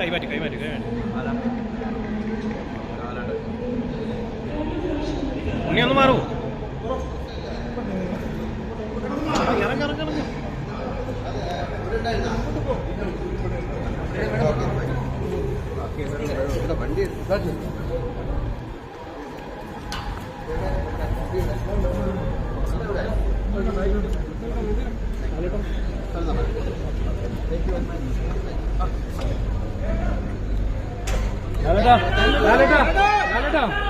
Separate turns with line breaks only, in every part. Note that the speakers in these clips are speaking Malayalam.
കൈമാറ്റി കൈമാറ്റി കൈമാറ്റി. ഉണ്ണി ഒന്ന് മാറൂ. ഇറങ്ങി Lalita, Lalita, Lalita.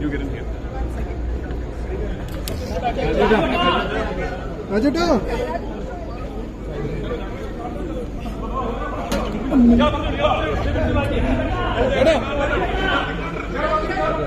Raj. ലാലേട്ടാ. Agneya show എങ്ങനെ ഉണ്ടായിരുന്നു?